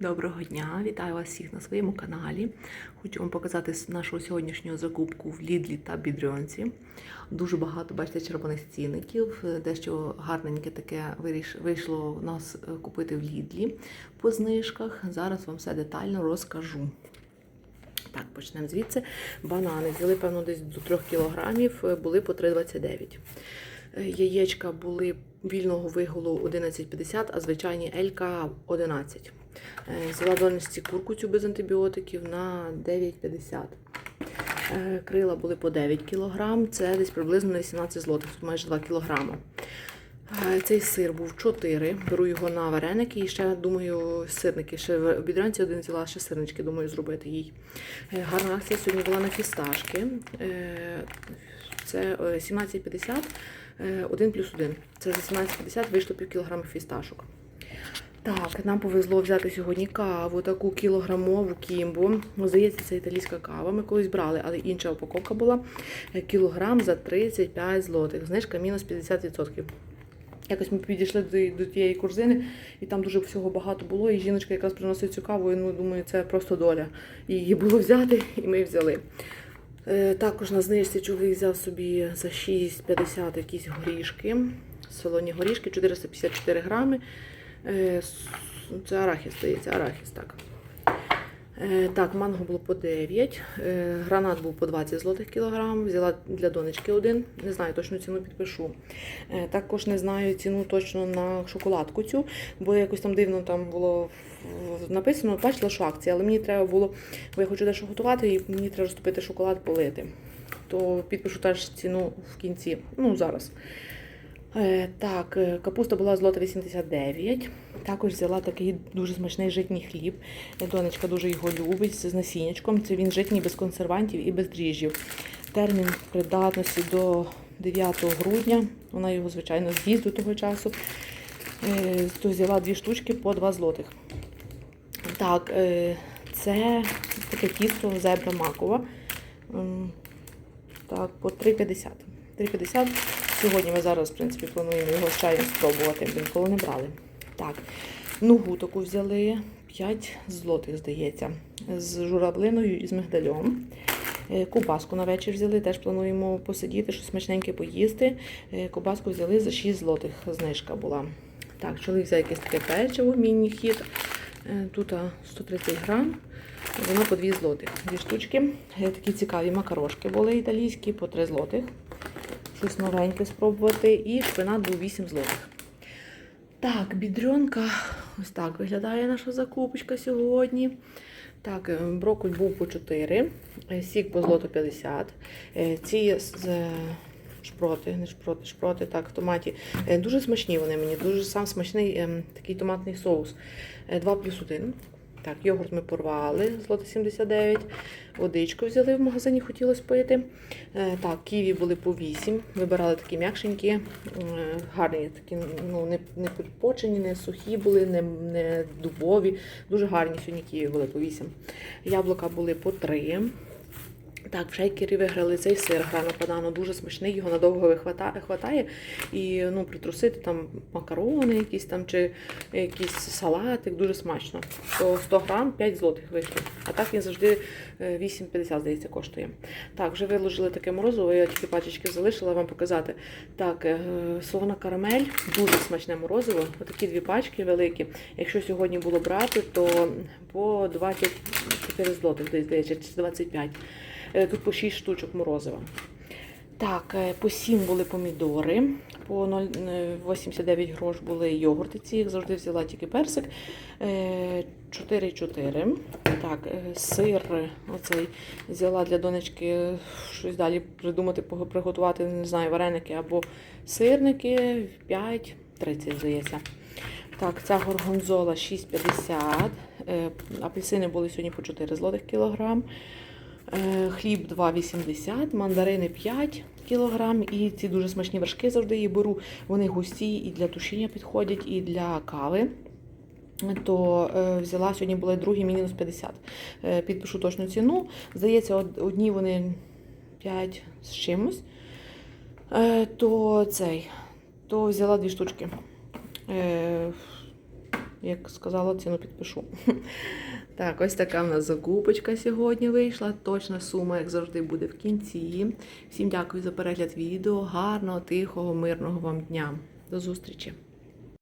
Доброго дня, вітаю вас всіх на своєму каналі. Хочу вам показати нашу сьогоднішню закупку в Лідлі та Бідрьонці. Дуже багато, бачите, червоних цінників. Е, Дещо гарненьке таке вийшло в нас е, купити в Лідлі по знижках. Зараз вам все детально розкажу. Так, почнемо звідси. Банани взяли, певно, десь до 3 кілограмів, е, були по 3,29. Е, Яєчка були вільного вигулу 11,50, а звичайні Елька 11. Е, Взяла донечці курку цю без антибіотиків на 9,50. Е, Крила були по 9 кг, це десь приблизно на 18 злотих, тут майже 2 кг. Цей сир був 4, беру його на вареники і ще думаю, сирники. Ще в обідранці один взяла ще сирнички, думаю, зробити їй. Е, Гарна акція сьогодні була на фісташки. Е, Це е, 17,50, е, 1 плюс 1. Це за 17,50 вийшло пів кілограма фісташок. Так, нам повезло взяти сьогодні каву, таку кілограмову кімбу. Ну, Здається, це італійська кава. Ми колись брали, але інша упаковка була. Е, Кілограм за 35 злотих. Знижка мінус 50%. Якось ми підійшли до, до тієї корзини, і там дуже всього багато було. І жіночка якраз приносить цю каву, і ну, думаю, це просто доля. Її було взяти, і ми взяли. Е, також на знижці чоловік взяв собі за 6,50 якісь горішки. Солоні горішки, 454 грами. Е, Це арахіс, здається, арахіс, так. Е, Так, манго було по 9, е, гранат був по 20 злотих кілограм, взяла для донечки один, не знаю точну ціну підпишу. Також не знаю ціну точно на шоколадку цю, бо якось там дивно там було написано, бачила, що акція, але мені треба було, бо я хочу дещо готувати, і мені треба розтопити шоколад, полити. То підпишу теж ціну в кінці, ну зараз. Е, Так, е, капуста була злота 89. Також взяла такий дуже смачний житній хліб. Донечка дуже його любить з насіннячком. Це він житній без консервантів і без дріжджів. Термін придатності до 9 грудня. Вона його, звичайно, з'їсть до того часу. Е, То взяла дві штучки по 2 злотих. Так, це таке тісто зебра макова. Так, по 3,50. 3,50. Сьогодні ми зараз, в принципі, плануємо його з чаєм спробувати, ніколи не брали. Так, нугу таку взяли 5 злотих, здається, з журавлиною і з мигдальом. Е, Кубаску на вечір взяли, теж плануємо посидіти, щось смачненьке поїсти. Е, Кубаску взяли за 6 злотих, знижка була. Так, чоловік взяв якесь таке печиво, міні-хіт. Е, Тут 130 грам. Воно по 2 злотих. Дві штучки. Такі цікаві макарошки були італійські по 3 злотих. Щось новеньке спробувати. І шпинат був 8 злотих. Так, бідрьонка. Ось так виглядає наша закупочка сьогодні. Так, е, брокколь був по 4, е, сік по злоту 50. Е, Ці шпроти, не шпроти, шпроти, так, в томаті. Дуже смачні вони мені, дуже сам смачний ем, такий томатний соус. 2 плюс 1. Так, йогурт ми порвали, злота 79. Водичку взяли в магазині, хотілося пити. Е, Так, ківі були по 8. Вибирали такі м'якшенькі, гарні, такі, ну, не, не підпочені, не сухі були, не, не дубові. Дуже гарні сьогодні ківі були по 8. Яблука були по 3. Так, в шейкері виграли цей сир грано падано, дуже смачний, його надовго хватає. І ну, притрусити там макарони якісь там чи якийсь салатик, дуже смачно. То 100 грам 5 злотих вийшло. А так він завжди е, 8,50, здається, коштує. Так, вже виложили таке морозиво, я тільки пачечки залишила вам показати. Так, е, солона карамель, дуже смачне морозиво. Отакі дві пачки великі. Якщо сьогодні було брати, то по 24 злотих, десь, здається, чи 25. Е, Тут по 6 штучок морозива. Так, е, по 7 були помідори, по 0,89 грош були йогурти. Ці їх завжди взяла тільки персик. Е, 4,4. Так, е, сир оцей взяла для донечки щось далі придумати, приготувати, не знаю, вареники або сирники 5,30, здається. Так, ця горгонзола 6,50. Е, Апельсини були сьогодні по 4 злотих кілограм. Е, Хліб 2,80, мандарини 5 кілограм. І ці дуже смачні вершки завжди їх беру. Вони густі і для тушіння підходять, і для кави. То е, взяла сьогодні були другі мінус 50. Е, підпишу точну ціну. Здається, од- одні вони 5 з чимось. То цей, то взяла дві штучки. Як сказала, ціну підпишу. Так, ось така в нас закупочка сьогодні вийшла. Точна сума, як завжди, буде в кінці. Всім дякую за перегляд відео. Гарного, тихого, мирного вам дня. До зустрічі!